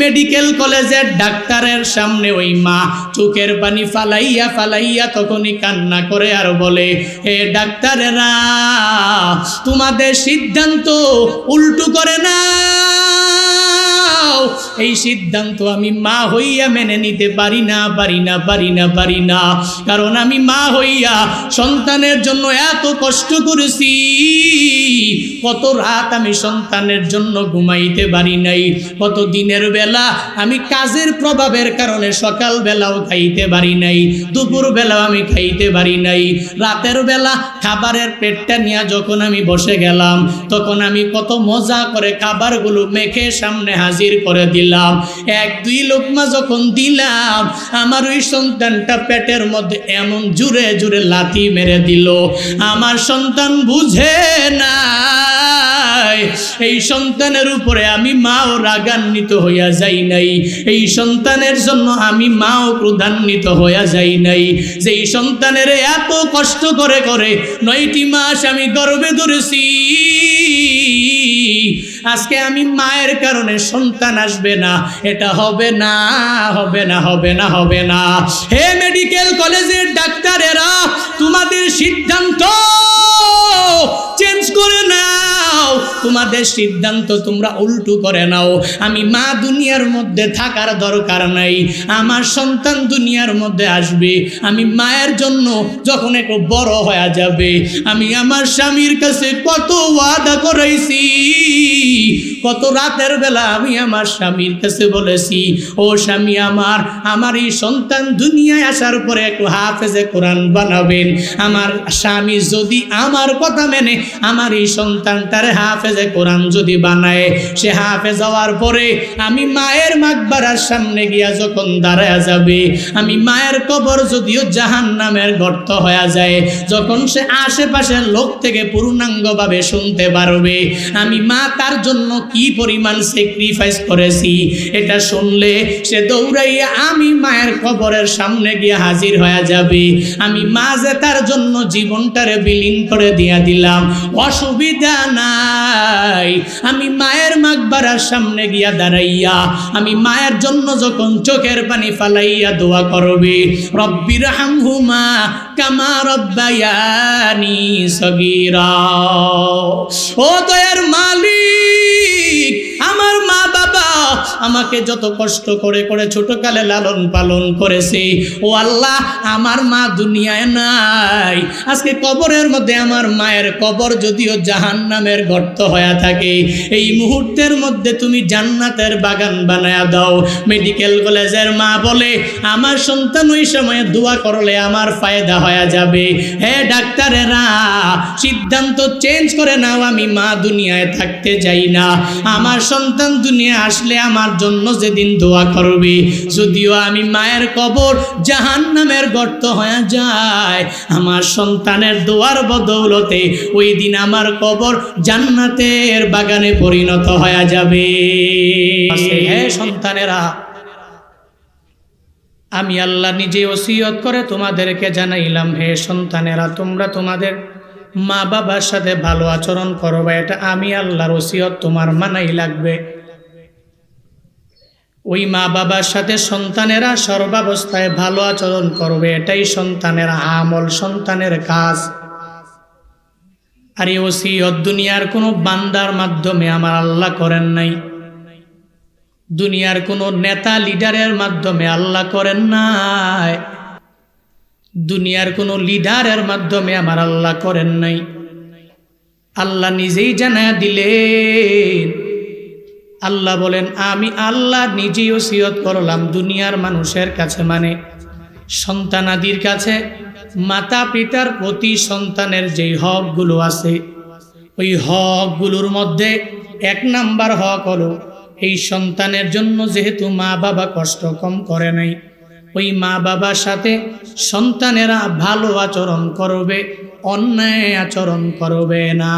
Medical কলেজের ডাক্তারের সামনে ওই মা চোখের পানি ফালাইয়া ফালাইয়া তখনই কান্না করে আর বলে, হে ডাক্তারেরা, তোমাদের সিদ্ধান্ত উল্টু করে না। এই সিদ্ধান্ত আমি মা হইয়া মেনে নিতে পারি না পারি না পারি না পারি না। কারণ আমি মা হইয়া সন্তানের জন্য এত কষ্ট করেছি, কত রাত আমি সন্তানের জন্য ঘুমাইতে পারি নাই, কত দিনের বেলা আমি কাজের প্রভাবের কারণে সকাল বেলাও খাইতে পারি নাই দুপুর বেলাও আমি খাইতে পারি নাই। রাতের বেলা খাবারের পেটটা নিয়ে যখন আমি বসে গেলাম, তখন আমি কত মজা করে খাবারগুলো মেখে সামনে হাজির করে দিলাম। এক, দুই লোকমা যখন দিলাম, আমার ওই সন্তানটা পেটের মধ্যে এমন জুড়ে জুড়ে লাথি মেরে দিল। আমার সন্তান বুঝে না এই সন্তানের উপরে আমি মাও রাগান্বিত হইয়া যাই নাই। এই সন্তানের জন্য আমি মাও ক্রোধান্বিত হইয়া যাই নাই। যে এই সন্তানের এত কষ্ট করে করে নয়টি মাস আমি গর্বে ধরেছি আজকে আমি মায়ের কারণে সন্তান আসবে না। এটা হবে না হবে না হবে না হবে না। হে মেডিকেল কলেজের ডাক্তারেরা, তোমাদের সিদ্ধান্ত তোমাদের সিদ্ধান্ত তোমরা উল্টো করে নাও। আমি মা দুনিয়ার মধ্যে থাকার দরকার নাই। আমার সন্তান দুনিয়ার মধ্যে আসবে। আমি মায়ের জন্য যখন একটু বড় হয়ে যাবে, আমি আমার স্বামীর কাছে কত ওয়াদা করাইছি কত রাতের বেলা আমি আমার স্বামীর কাছে বলেছি, ও স্বামী আমার আমার এই সন্তান দুনিয়ায় আসার পরে একটু হাফেজে কোরআন বানাবেন। আমার স্বামী যদি আমার কথা মেনে, আমার এই সন্তানটার হাফেজে কোরআন যদি বানায়, সে হাফেজ হওয়ার পরে আমি মায়ের মাকবারার সামনে গিয়া যখন দাঁড়ায় যাবে, আমি মায়ের কবর যদিও জাহান নামের গর্ত হয়ে যায়, যখন সে আশেপাশের লোক থেকে পূর্ণাঙ্গভাবে শুনতে পারবে, আমি মা তার জন্য কি পরিমাণ স্যাক্রিফাইস করেছি, এটা শুনলে সে দৌড়াইয়া আমি মায়ের কবরের সামনে গিয়ে হাজির হয়ে যাবে। আমি মা যে তার জন্য জীবনটারে বিলীন করে দিয়া দিলাম, অসুবিধা নাই আমি মায়ের মাকবারার সামনে গিয়া দাঁড়াইয়া, আমি মায়ের জন্য যখন চোখের পানি ফালাইয়া দোয়া করবে, রব্বির হামহুমা কামা রব্বায়ানি সগিরা। ও দয়ার মালিক আমাকে যত কষ্ট করে করে ছোটকালে লালন পালন করেছে। ও আল্লাহ, আমার মা দুনিয়ায় নাই। আজকে কবরের মধ্যে আমার মায়ের কবর যদিও জাহান নামের গর্ত হয়ে থাকে, এই মুহূর্তের মধ্যে তুমি জান্নাতের বাগান বানায়া দাও। মেডিকেল কলেজের মা বলে, আমার সন্তান ওই সময় দোয়া করলে আমার ফায়দা হয়ে যাবে। হ্যাঁ ডাক্তারেরা, সিদ্ধান্ত চেঞ্জ করে নাও, আমি মা দুনিয়ায় থাকতে যাই না। আমার সন্তান দুনিয়া আসলে আমার জন্য যেদিন দোয়া করবে। যদিও আমি মায়ের কবর জাহান নামের গর্ত হয়ে যায়, আমার সন্তানের দোয়ার বদৌলতে ওই দিন আমার কবর জান্নাতের বাগানে পরিণত হয়ে যাবে। হ্যাঁ সন্তানেরা, আমি আল্লাহ নিজে ওসিয়ত করে তোমাদেরকে জানাইলাম, হে সন্তানেরা, তোমরা তোমাদের মা বাবার সাথে ভালো আচরণ করবা এটা আমি আল্লাহর ওসিয়ত তোমার মানাই লাগবে। ওই মা বাবার সাথে সন্তানেরা সর্বাবস্থায় ভালো আচরণ করবে, এটাই সন্তানের আমল, সন্তানের কাজ। আর এই ওসিয়ত দুনিয়ার কোনো বান্দার মাধ্যমে আমার আল্লাহ করেন নাই। দুনিয়ার কোনো নেতা লিডারের মাধ্যমে আল্লাহ করেন নাই। দুনিয়ার কোনো লিডারের মাধ্যমে আমার আল্লাহ করেন নাই। আল্লাহ নিজেই জানা দিলেন আল্লাহ বলেন, আমি আল্লাহ নিজেই ওসিয়ত করলাম দুনিয়ার মানুষের কাছে মানে সন্তানাদির কাছে। মাতা পিতার প্রতি সন্তানের যেই হকগুলো আছে, ওই হকগুলোর মধ্যে এক নাম্বার হক হলো, এই সন্তানের জন্য যেহেতু মা বাবা কষ্ট কম করে নাই, ওই মা বাবার সাথে সন্তানেরা ভালো আচরণ করবে, অন্যায় আচরণ করবে না।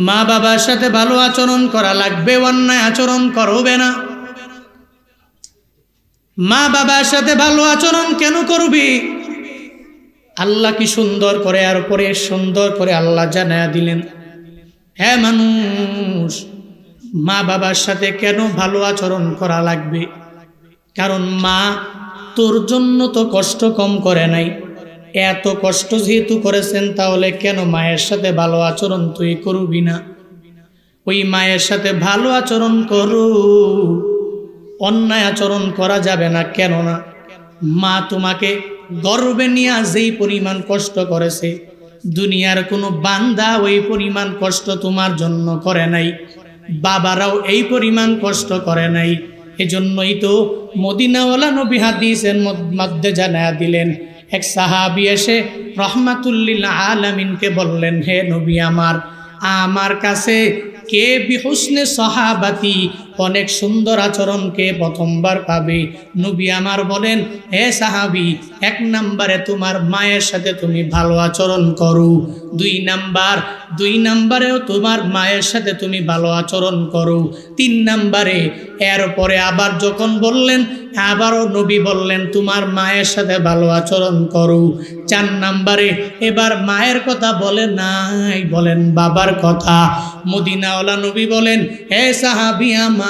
মা বাবার সাথে ভালো আচরণ করা লাগবে, অন্যায় আচরণ করবে না। মা বাবার সাথে ভালো আচরণ কেন করবি? আল্লাহ কি সুন্দর করে আর পরে সুন্দর করে আল্লাহ জানায়া দিলেন। হ্যাঁ মানুষ, মা বাবার সাথে কেন ভালো আচরণ করা লাগবে? কারণ মা তোর জন্য তো কষ্ট কম করে নাই। এত কষ্ট যেহেতু করেছেন, তাহলে কেন মায়ের সাথে ভালো আচরণ তুই করবি না? ওই মায়ের সাথে ভালো আচরণ করু। অন্যায় আচরণ করা যাবে না, কেন না? মা তোমাকে গর্বে নিয়ে যেই পরিমাণ কষ্ট করেছে, দুনিয়ার কোনো বান্দা ওই পরিমাণ কষ্ট তোমার জন্য করে নাই। বাবারাও এই পরিমাণ কষ্ট করে নাই। এজন্যই তো মদিনাওয়ালা নবী হাদিসের মধ্যে জানা দিলেন এক সাহাবি এসে রহমাতুল্লিল আলমিনকে বললেন হে নবী আমার আমার কাছে কে বিহুসনে সহাবাতি অনেক সুন্দর আচরণকে প্রথমবার পাবে। নবী আমার বলেন, হে সাহাবি, এক নাম্বারে তোমার মায়ের সাথে তুমি ভালো আচরণ করো। দুই নাম্বার, দুই নাম্বারেও তোমার মায়ের সাথে তুমি ভালো আচরণ করো। তিন নাম্বারে, এরপরে আবার যখন বললেন, আবারও নবী বললেন, তোমার মায়ের সাথে ভালো আচরণ করো। চার নাম্বারে, এবার মায়ের কথা বলে নাই, বলেন বাবার কথা। মদিনাওয়ালা নবী বলেন, হে সাহাবি, আমার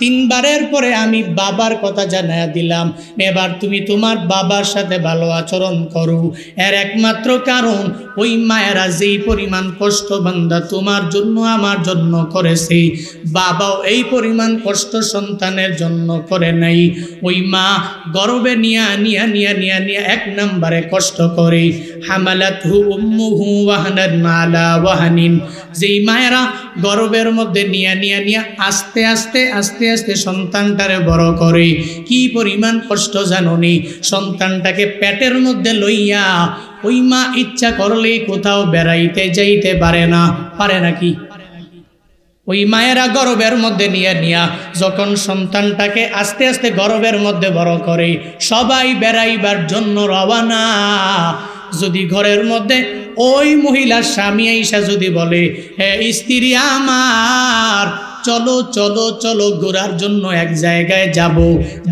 তিনবারের পরে আমি বাবার কথা জানাইয়া দিলাম, এবার তুমি তোমার বাবার সাথে ভালো আচরণ করো। এর একমাত্র কারণ, ওই মায়েরা যেই পরিমাণ কষ্ট বান্দা তোমার জন্য, আমার জন্য করেছে। বাবাও এই পরিমাণ কষ্ট সন্তানের জন্য করে নাই। ওই মা গর্বে নিয়া নিয়া নিয়া নিয়া নিয়া এক নম্বরে কষ্ট করে। হামালাত হু উম্মুহু ওয়াহানান আলা ওয়াহানিন। যেই মায়েরা গর্বের মধ্যে নিয়া নিয়া নিয়া আস্তে আস্তে আস্তে আস্তে সন্তানটারে বড় করে। কি পরিমাণ কষ্ট জাননি সন্তানটাকে পেটের মধ্যে লইয়া ওই মা ইচ্ছা করলে কোথাও বেড়াইতে যাইতে পারে না। পারে নাকি? ওই মায়েরা গর্বের মধ্যে নিয়ে নিয়া যখন সন্তানটাকে আস্তে আস্তে গর্বের মধ্যে বড় করে, সবাই বেড়াইবার জন্য রওয়ানা যদি ঘরের মধ্যে ওই মহিলার স্বামী আইসা যদি বলে হে স্ত্রী আমার চলো চলো চলো ঘোরার জন্য এক জায়গায় যাব।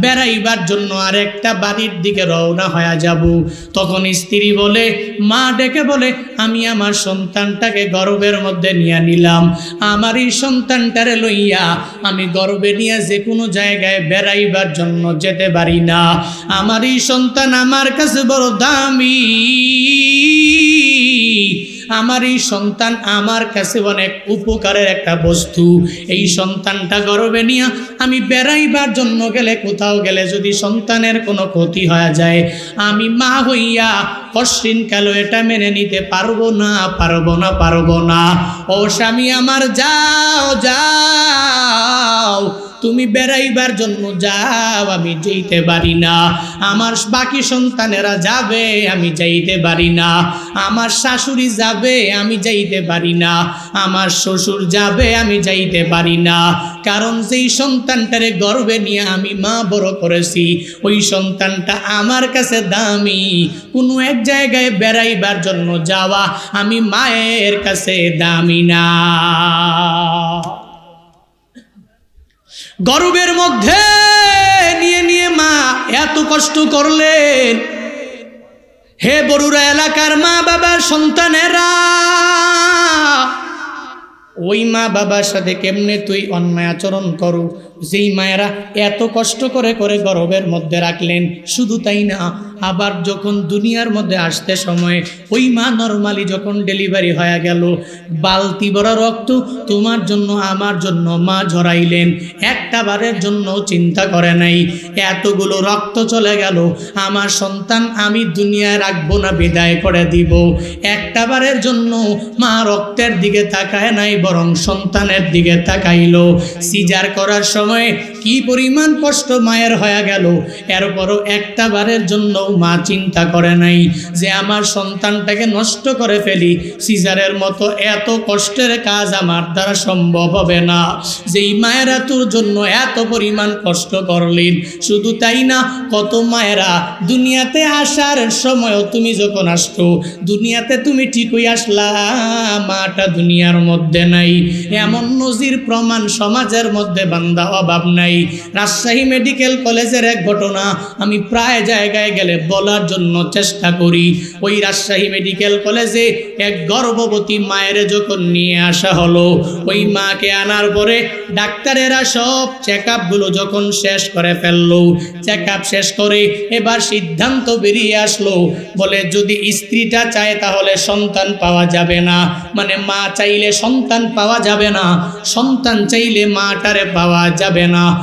বেড়াইবার জন্য আর একটা বাড়ির দিকে রওনা হয়ে যাব। তখন স্ত্রী বলে, মা ডেকে বলে, আমি আমার সন্তানটাকে গর্বের মধ্যে নিয়ে নিলাম। আমার এই সন্তানটারে লইয়া আমি গর্বে নিয়ে যে কোনো জায়গায় বেড়াইবার জন্য যেতে পারি না। আমার এই সন্তান আমার কাছে বড় দামি। আমার এই সন্তান আমার কাছে অনেক উপকারের একটা বস্তু। এই সন্তানটা গর্বে নিয়ে আমি বেড়াইবার জন্য গেলে, কোথাও গেলে যদি সন্তানের কোনো ক্ষতি হয়ে যায়, আমি মা হইয়া কশ্চিন কালো এটা মেনে নিতে পারব না পারব না পারব না। ও স্বামী আমার, যাও যাও। তুমি বেড়াইবার জন্য যাও, আমি যেতে পারি না। আমার বাকি সন্তানেরা যাবে, আমি যাইতে পারি না। আমার শাশুড়ি যাবে, আমি যাইতে পারি না। আমার শ্বশুর যাবে, আমি যাইতে পারি না। কারণ যেই সন্তানটারে গর্বে নিয়ে আমি মা বড় করেছি, ওই সন্তানটা আমার কাছে দামি। কোনো এক জায়গায় বেড়াইবার জন্য যাওয়া আমি মায়ের কাছে দামি না। গর্বের মধ্যে নিয়ে নিয়ে মা এত কষ্ট করলেন। হে বরুরা এলাকার মা বাবার সন্তানেরা, ওই মা বাবার সাথে কেমনে তুই অন্যায় আচরণ করু? যেই মায়েরা এত কষ্ট করে করে গর্বের মধ্যে রাখলেন, শুধু তাই না, আবার যখন দুনিয়ার মধ্যে আসতে সময় ওই মা নর্মালি যখন ডেলিভারি হয়ে গেল বালতি বড় রক্ত তোমার জন্য, আমার জন্য মা ঝরাইলেন। একটা বারের জন্য চিন্তা করে নাই, এতগুলো রক্ত চলে গেল, আমার সন্তান আমি দুনিয়ায় রাখব না, বিদায় করে দিব। একটা বারের জন্য মা রক্তের দিকে তাকায় নাই, বরং সন্তানের দিকে তাকাইল। সিজার করার সময় me কি পরিমাণ কষ্ট মায়ের হয়ে গেল? এরপরও একটা বারের জন্য মা চিন্তা করে নাই যে আমার সন্তানটাকে নষ্ট করে ফেলি। সিজারের মতো এত কষ্টের কাজ আমার দ্বারা সম্ভব হবে না। যেই মায়েরা তোর জন্য এত পরিমাণ কষ্ট করলেন, শুধু তাই না, কত মায়েরা দুনিয়াতে আসার সময়ও তুমি যখন আসতো দুনিয়াতে তুমি ঠিকই আসলা, মাটা দুনিয়ার মধ্যে নাই। এমন নজির প্রমাণ সমাজের মধ্যে বান্দা অভাব নাই। নেই। রাজশাহী মেডিকেল কলেজের এক ঘটনা, আমি প্রায় জায়গায় গেলে বলার জন্য চেষ্টা করি। ওই রাজশাহী মেডিকেল কলেজে এক গর্ভবতী মায়ের যখন নিয়ে আসা হলো, ওই মাকে আনার পরে ডাক্তারেরা সব চেক আপগুলো যখন শেষ করে ফেলল চেক আপ শেষ করে এবার সিদ্ধান্ত বেরিয়ে আসলো, বলে যদি স্ত্রীটা চায় তাহলে সন্তান পাওয়া যাবে না। মানে মা চাইলে সন্তান পাওয়া যাবে না, সন্তান চাইলে মাটারে পাওয়া যাবে না।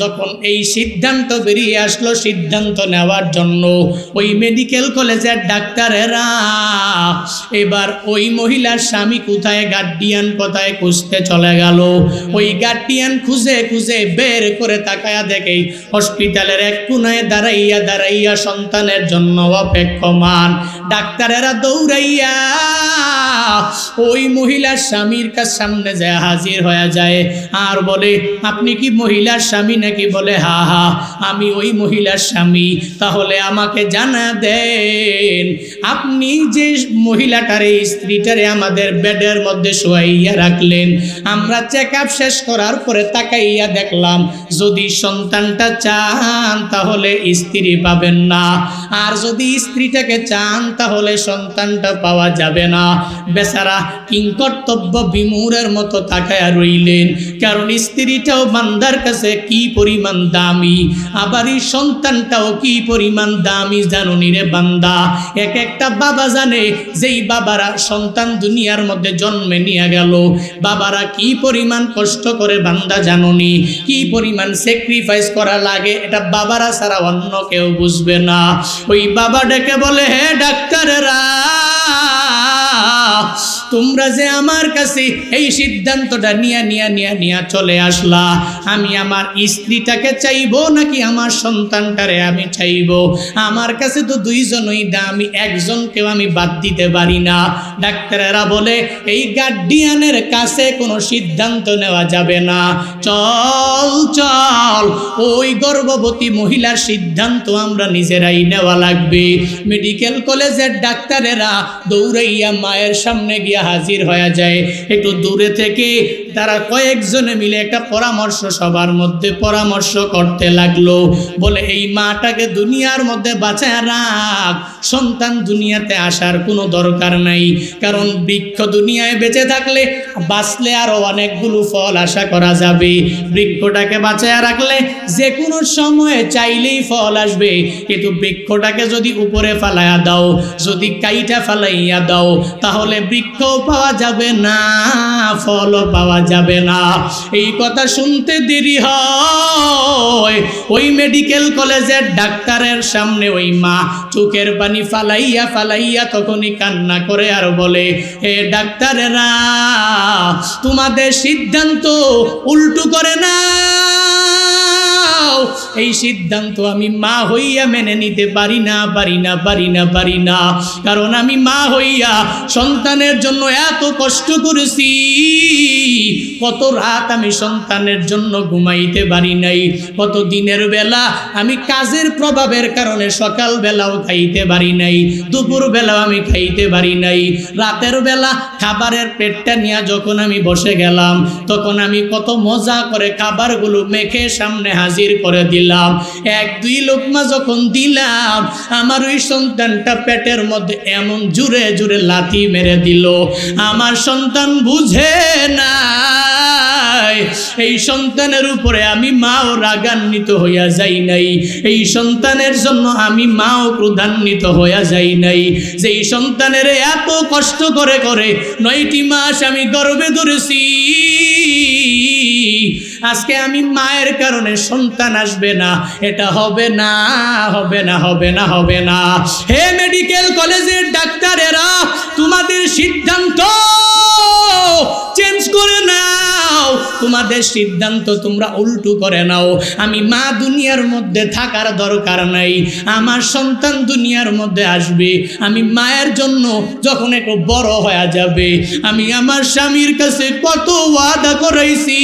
যখন এই সিদ্ধান্ত বেরিয়ে আসলো, সিদ্ধান্ত নেওয়ার জন্য ওই মেডিকেল কলেজের ডাক্তারেরা এবার ওই মহিলার স্বামী কোথায় গার্ডিয়ান কোথায় খুঁজতে চলে গেল। ওই গার্ডিয়ান খুঁজে খুঁজে বের করে তাকায়া দেখেই হসপিটালের এক কোনায় দাঁড়াইয়া দাঁড়াইয়া সন্তানের জন্য অপেক্ষমান। ডাক্তারেরা দৌড়াইয়া ওই মহিলার স্বামীর কাছ সামনে যায় হাজির হয়ে যায়, আর বলে, আপনি কি মহিলার স্বামী নাকি বলে, হা হা, আমি ওই মহিলার স্বামী, তাহলে আমাকে জানা দেন। আপনি যে মহিলাটারে স্ত্রীটারে আমাদের বেডের মধ্যে শোয়াইয়া রাখলেন, আমরা চেক আপ শেষ করার পরে তাকাইয়া দেখলাম, যদি সন্তানটা চান, তাহলে স্ত্রী পাবেন না। আর যদি স্ত্রীটাকে চান, তাহলে সন্তানটা পাওয়া যাবে না। বেচারা কিংকর্তব্য বিমূরের মতো তাকায়া রইলেন, কারণ স্ত্রীটাও বান্দার কাছে কি পরিমাণ দামি? আবার এই সন্তানটাও কি পরিমাণ দামি জানুনি রে বান্দা? এক একটা বাবা জানে, যেই বাবারা সন্তান দুনিয়ার মধ্যে জন্মে নিয়ে গেল, বাবারা কি পরিমাণ কষ্ট করে বান্দা জানুনি? কি পরিমাণ স্যাক্রিফাইস করা লাগে, এটা বাবারা ছাড়া অন্য কেউ বুঝবে না। ওই বাবা ডেকে বলে, হে ডাক্তারেরা তোমরা যে আমার কাছে এই সিদ্ধান্তটা নিয়ে নিয়ে নিয়ে নিয়ে চলে আসলা, আমি আমার স্ত্রীটাকে চাইব নাকি আমার সন্তানটারে আমি চাইব? আমার কাছে তো দুইজনই দামি, একজনকেও আমি বাদ দিতে পারি না। ডাক্তারেরা বলে, এই গার্ডিয়ানের কাছে কোনো সিদ্ধান্ত নেওয়া যাবে না। চল চল, ওই গর্ভবতী মহিলার সিদ্ধান্ত আমরা নিজেরাই নেওয়া লাগবে। মেডিকেল কলেজের ডাক্তারেরা দৌড়াইয়া মায়ের সামনে গিয়া হাজির হয়ে যায়। একটু দূরে থেকে তারা কয়েকজনে মিলে একটা পরামর্শ সবার মধ্যে পরামর্শ করতে লাগল। বলে, এই মাটাকে দুনিয়ার মধ্যে বাঁচায় রাখ। সন্তান দুনিয়াতে আসার কোনো দরকার নাই। কারণ বৃক্ষ দুনিয়ায় বেঁচে থাকলে বাঁচলে আরও অনেকগুলো ফল আশা করা যাবে। বৃক্ষটাকে বাঁচায় রাখলে যে কোনো সময়ে চাইলেই ফল আসবে। কিন্তু বৃক্ষটাকে যদি উপরে ফালাইয়া দাও, যদি কাইটা ফালাইয়া দাও, তাহলে বৃক্ষও পাওয়া যাবে না, ফলও পাওয়া যাবে না। এই কথা শুনতে দেরি হয়। ওই মেডিকেল কলেজের ডাক্তারের সামনে ওই মা চোখের পানি ফালাইয়া ফালাইয়া তখনই কান্না করে আর বলে হে ডাক্তারেরা, তোমাদের সিদ্ধান্ত উল্টো করে না। এই সিদ্ধান্ত আমি মা হইয়া মেনে নিতে পারি না পারি না পারি না পারি না। কারণ আমি মা হইয়া সন্তানের জন্য এত কষ্ট করেছি, কত রাত আমি সন্তানের জন্য ঘুমাইতে পারি নাই, কত দিনের বেলা আমি কাজের প্রভাবের কারণে সকাল বেলাও খাইতে পারি নাই দুপুর বেলাও আমি খাইতে পারি নাই। রাতের বেলা খাবারের পেটটা নিয়ে যখন আমি বসে গেলাম, তখন আমি কত মজা করে খাবারগুলো মেখে সামনে হাজির করে দিলাম। এক, দুই লোকমা যখন দিলাম, আমার ওই সন্তানটা পেটের মধ্যে এমন জুড়ে জুড়ে লাথি মেরে দিল। আমার সন্তান বুঝে না এই সন্তানের উপরে আমি মাও রাগান্বিত হইয়া যাই নাই। এই সন্তানের জন্য আমি মাও ক্রোধান্বিত হইয়া যাই নাই। যে এই সন্তানের এত কষ্ট করে করে নয়টি মাস আমি গর্বে ধরেছি আজকে আমি মায়ের কারণে সন্তান আসবে না। এটা হবে না হবে না হবে না হবে না। হে মেডিকেল কলেজের ডাক্তারেরা, তোমাদের সিদ্ধান্ত তোমাদের সিদ্ধান্ত তোমরা উল্টো করে নাও। আমি মা দুনিয়ার মধ্যে থাকার দরকার নাই। আমার সন্তান দুনিয়ার মধ্যে আসবে। আমি মায়ের জন্য যখন একটু বড় হয়ে যাবে, আমি আমার স্বামীর কাছে কত ওয়াদা করাইছি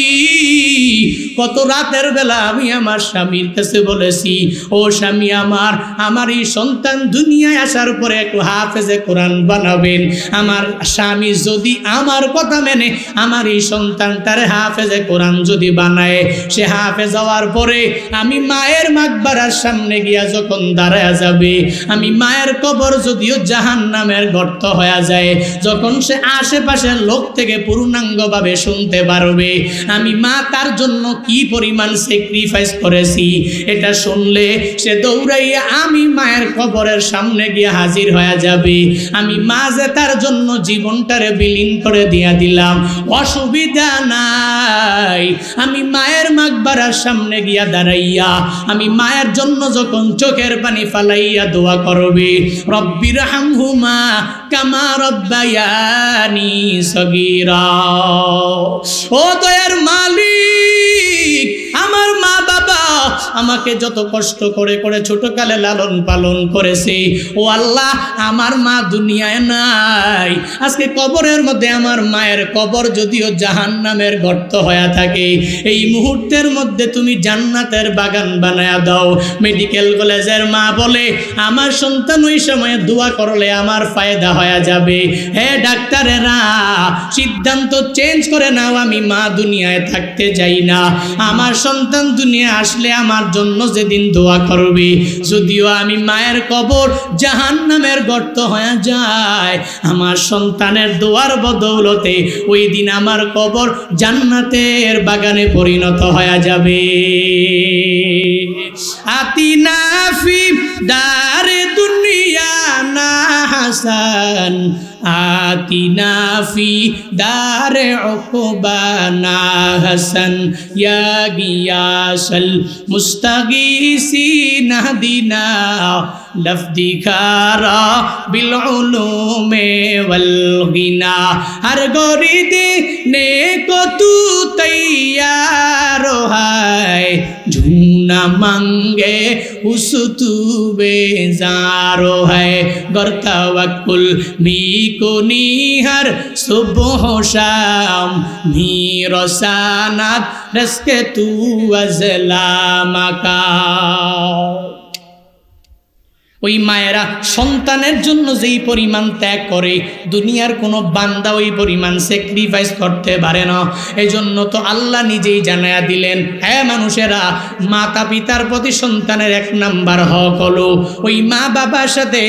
কত রাতের বেলা আমি আমার স্বামীর কাছে বলেছি, ও স্বামী আমার আমার এই সন্তান দুনিয়ায় আসার পরে একটু হাফেজে কোরআন বানাবেন। আমার স্বামী যদি আমার কথা মেনে, আমার এই সন্তানটার হাফেজে কোরআন যদি বানায়, সে হাফেজ হওয়ার পরে আমি মায়ের মাকবারার সামনে গিয়া যখন দাঁড়ায় যাবে, আমি মায়ের কবর যদিও জাহান নামের গর্ত হয়ে যায়, যখন সে আশেপাশের লোক থেকে পূর্ণাঙ্গভাবে শুনতে পারবে, আমি মা তার জন্য কি পরিমাণ স্যাক্রিফাইস করেছি, এটা শুনলে সে দৌড়াইয়া আমি মায়ের কবরের সামনে গিয়ে হাজির হয়ে যাবে। আমি মা যে তার জন্য জীবনটারে বিলীন করে দিয়া দিলাম, অসুবিধা নাই আমি মায়ের মাকবারার সামনে গিয়া দাঁড়াইয়া, আমি মায়ের জন্য যখন চোখের পানি ফালাইয়া দোয়া করবে, রব্বির হামহুমা কামা রব্বায়ানি সগিরা। ও দয়ার মালিক আমাকে যত কষ্ট করে করে ছোটকালে লালন পালন করেছে। ও আল্লাহ, আমার মা দুনিয়ায় নাই। আজকে কবরের মধ্যে আমার মায়ের কবর যদিও জাহান নামের গর্ত হয়ে থাকে, এই মুহূর্তের মধ্যে তুমি জান্নাতের বাগান বানায়া দাও। মেডিকেল কলেজের মা বলে, আমার সন্তান ওই সময় দোয়া করলে আমার ফায়দা হয়ে যাবে। হে ডাক্তারেরা, সিদ্ধান্ত চেঞ্জ করে নাও, আমি মা দুনিয়ায় থাকতে যাই না। আমার সন্তান দুনিয়া আসলে আমার জন্য যেদিন দোয়া করবে। যদিও আমি মায়ের কবর জাহান নামের গর্ত হয়ে যায়, আমার সন্তানের দোয়ার বদৌলতে ওই দিন আমার কবর জান্নাতের বাগানে পরিণত হয়ে যাবে। আতি নাফি দারে দুনিয়া না হাসান আতিনা ফি দারে উকবানা হাসান ইয়া গিয়াসাল মুস্তাগিসিন, হাদিনা লফদি খারা বিল উলুমে ওয়াল গিনা, হর গরিদে নে কো তৈয়ার হায় न मांगे उस तू बेजारो है गर तवक्कुल मी को नीहर सुबह शाम मी रसानत रस्के तू अजला मका ওই মায়েরা সন্তানের জন্য যেই পরিমাণ ত্যাগ করে, দুনিয়ার কোনো বান্দা ওই পরিমাণ স্যাক্রিফাইস করতে পারে না। এই জন্য তো আল্লাহ নিজেই জানায়া দিলেন হ্যাঁ মানুষেরা মাতা পিতার প্রতি সন্তানের এক নাম্বার হক হলো, ওই মা বাবার সাথে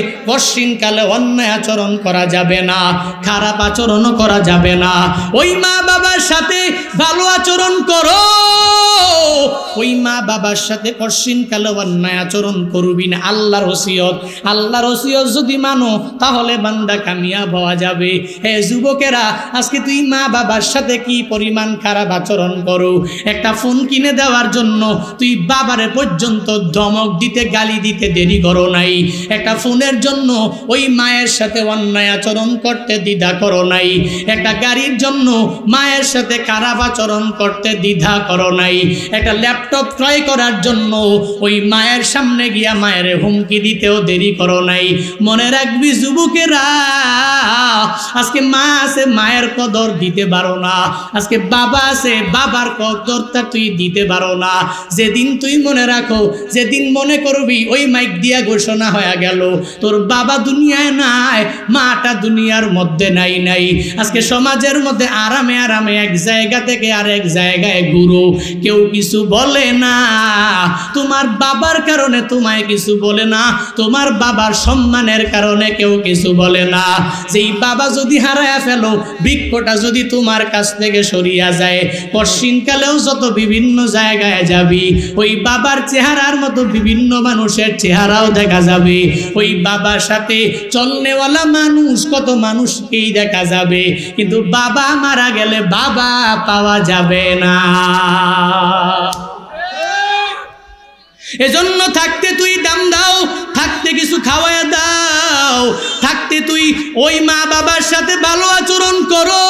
কালে অন্যায় আচরণ করা যাবে না, খারাপ আচরণও করা যাবে না। ওই মা বাবার সাথে ভালো আচরণ করো, ওই মা বাবার সাথে কালে অন্যায় আচরণ করবি না, আল্লাহর ওসিয়ত আল্লাহর ওসিয়ত যদি মানো, তাহলে বান্দা কামিয়াব হওয়া যাবে। হে যুবকেরা, আজকে তুই মা বাবার সাথে কি পরিমাণ খারাপ আচরণ করো? একটা ফোন কিনে দেওয়ার জন্য তুই বাবারে পর্যন্ত ধমক দিতে, গালি দিতে দেরি করো নাই। একটা ফোনের জন্য ওই মায়ের সাথে অন্যায় আচরণ করতে দ্বিধা করো নাই। একটা গাড়ির জন্য মায়ের সাথে খারাপ আচরণ করতে দ্বিধা করো নাই। একটা ল্যাপটপ ক্রয় করার জন্য ওই মায়ের সামনে গিয়া মায়ের হুমকি দিতেও দেরি করো নাই। মনে রাখবি যুবকেরা, আজকে মা আছে, মায়ের কদর দিতে পারো না। আজকে বাবা আছে, বাবার কদরটা তুই দিতে পারো না। যেদিন তুই মনে রাখো, যেদিন মনে করবি, ওই মাইক দিয়া ঘোষণা হয়ে গেল। তোর বাবা দুনিয়ায় নাই, মাটা দুনিয়ার মধ্যে নাই নাই। আজকে সমাজের মধ্যে আরামে আরামে এক জায়গা থেকে আর এক জায়গায় ঘুরো। কেউ কিছু বলে না। তোমার বাবার কারণে তোমায় কিছু বলে না। তোমার বাবার সম্মানের কারণে কেউ কিছু বলে না। যেই বাবা যদি হারায়া ফেলো, বৃক্ষটা যদি তোমার কাছ থেকে সরিয়া যায় পশ্চিমকালেও যত বিভিন্ন জায়গায় যাবি, ওই বাবার চেহারার মতো বিভিন্ন মানুষের চেহারাও দেখা যাবে। ওই বাবার সাথে চলনেওয়ালা মানুষ, কত মানুষকেই দেখা যাবে। কিন্তু বাবা মারা গেলে বাবা পাওয়া যাবে না। এজন্য থাকতে তুই দাম দাও, থাকতে কিছু খাওয়ায় দাও, থাকতে তুই ওই মা বাবার সাথে ভালো আচরণ করো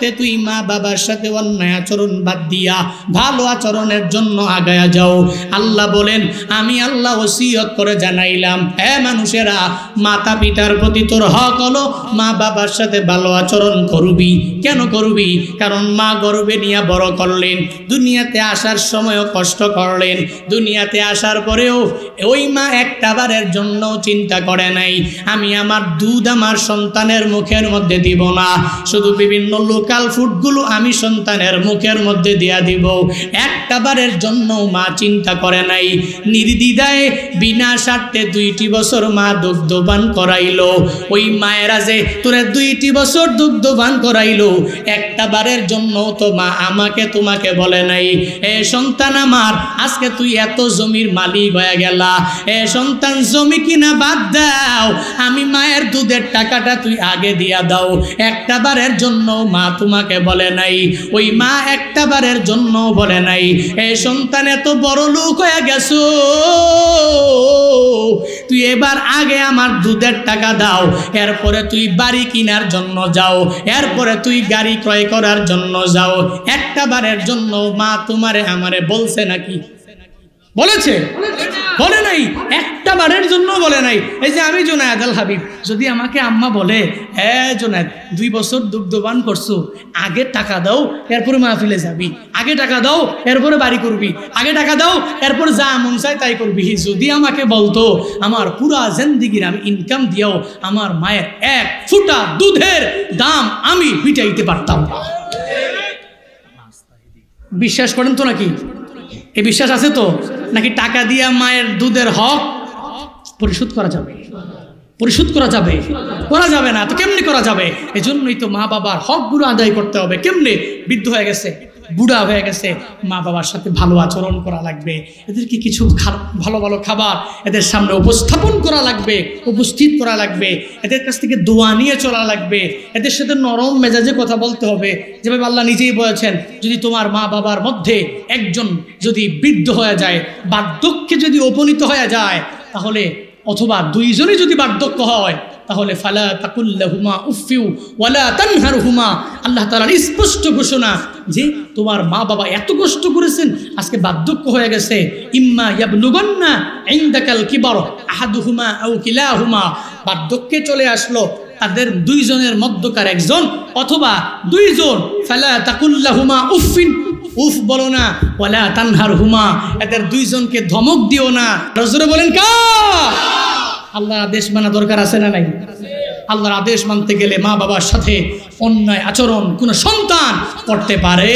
থাকতে তুই মা বাবার সাথে অন্যায় আচরণ বাদ দিয়া ভালো আচরণের জন্য আগায়া যাও। আল্লাহ বলেন, আমি আল্লাহ ওসিয়ত করে জানাইলাম হ্যাঁ মানুষেরা মাতা পিতার প্রতি তোর হক হলো মা বাবার সাথে ভালো আচরণ করবি। কেন করবি? কারণ মা গর্বে নিয়ে বড় করলেন, দুনিয়াতে আসার সময়ও কষ্ট করলেন, দুনিয়াতে আসার পরেও ওই মা একটা বারের জন্য চিন্তা করে নাই, আমি আমার দুধ আমার সন্তানের মুখের মধ্যে দিব না। শুধু বিভিন্ন লোকাল ফুডগুলো আমি সন্তানের মুখের মধ্যে দিয়া দিব। একটা বারের জন্য মা চিন্তা করে নাই। নির্দ্বিধায় বিনা স্বার্থে দুইটি বছর মা দুগ্ধবান করাইলো। ওই মায়েরা যে তোরা দুইটি বছর দুগ্ধবান করাইলো একটা বারের জন্য তো মা আমাকে তোমাকে বলে নাই। এ সন্তান আমার, আজকে তুই এত জমির মালিক হয়ে গেলা। এ সন্তান, জমি কিনা বাদ দাও। আমি মায়ের দুধের টাকাটা তুই আগে দিয়া দাও। একটা বারের জন্য মা তোমাকে বলে নাই। ওই মা একটা বারের জন্য বলে নাই। এ সন্তান, এত বড় লোক হয়ে গেছো। তুই এবার আগে আমার দুধের টাকা দাও। এরপরে তুই বাড়ি কেনার জন্য যাও। এরপরে তুই গাড়ি ক্রয় করার জন্য যাও। একটা বারের জন্য মা তোমারে আমারে বলছে নাকি? বলেছে? বলে নাই। একটা বারের জন্য বলে নাই। এই যে আমি জোনায়দ আল হাবিব, যদি আমাকে আম্মা বলে হ্যাঁ জোনায়দ, দুই বছর দুগ্ধবান করছ, আগে টাকা দাও, এরপরে মাহফিলে যাবি, আগে টাকা দাও, এরপরে বাড়ি করবি, আগে টাকা দাও, এরপর যা মন চায় তাই করবি। যদি আমাকে বলতো, আমার পুরা জিন্দিগির আমি ইনকাম দিয়েও, আমার মায়ের এক ফুটা দুধের দাম আমি মিটাইতে পারতাম বিশ্বাস করেন তো নাকি? এই বিশ্বাস আছে তো? নাকি টাকা দিয়া মায়ের দুধের হক? পরিশোধ করা যাবে। পরিশোধ করা যাবে। করা যাবে না, তো কেমনি করা যাবে? এজন্যই তো মা বাবার হকগুলো আদায় করতে হবে। কেমনে? বৃদ্ধ হয়ে গেছে। বুড়া হয়ে গেছে, মা বাবার সাথে ভালো আচরণ করা লাগবে। এদেরকে কিছু ভালো ভালো খাবার এদের সামনে উপস্থাপন করা লাগবে, উপস্থিত করা লাগবে। এদের কাছ থেকে দোয়া নিয়ে চলা লাগবে। এদের সাথে নরম মেজাজে কথা বলতে হবে। যেভাবে আল্লাহ নিজেই বলেছেন, যদি তোমার মা বাবার মধ্যে একজন যদি বৃদ্ধ হয়ে যায়, বার্ধক্যে যদি উপনীত হয়ে যায়, তাহলে অথবা দুইজনই যদি বার্ধক্য হয় তাহলে ফালা তাকুল্লাহুমা উফিউ ওয়ালা তানহার হুমা আল্লাহ তালার স্পষ্ট ঘোষণা যে তোমার মা বাবা এত কষ্ট করেছেন, আজকে বার্ধক্য হয়ে গেছে। ইম্মা ইয়াবলুগান্না ইনদাকাল কিবার আহাদুহুমা আও কিলাহুমা। বার্ধক্যে চলে আসলো তাদের দুইজনের মধ্যকার একজন অথবা দুইজন। ফালা তাকুল্লাহুমা উফিন। উফ বলো না, ওয়ালা তানহার হুমা এদের দুইজনকে ধমক দিও না। রজরে বলেন কা আল্লাহর আদেশ মানা দরকার আছে না নাই? আল্লাহর আদেশ মানতে গেলে মা বাবার সাথে অন্যায় আচরণ কোনো সন্তান করতে পারে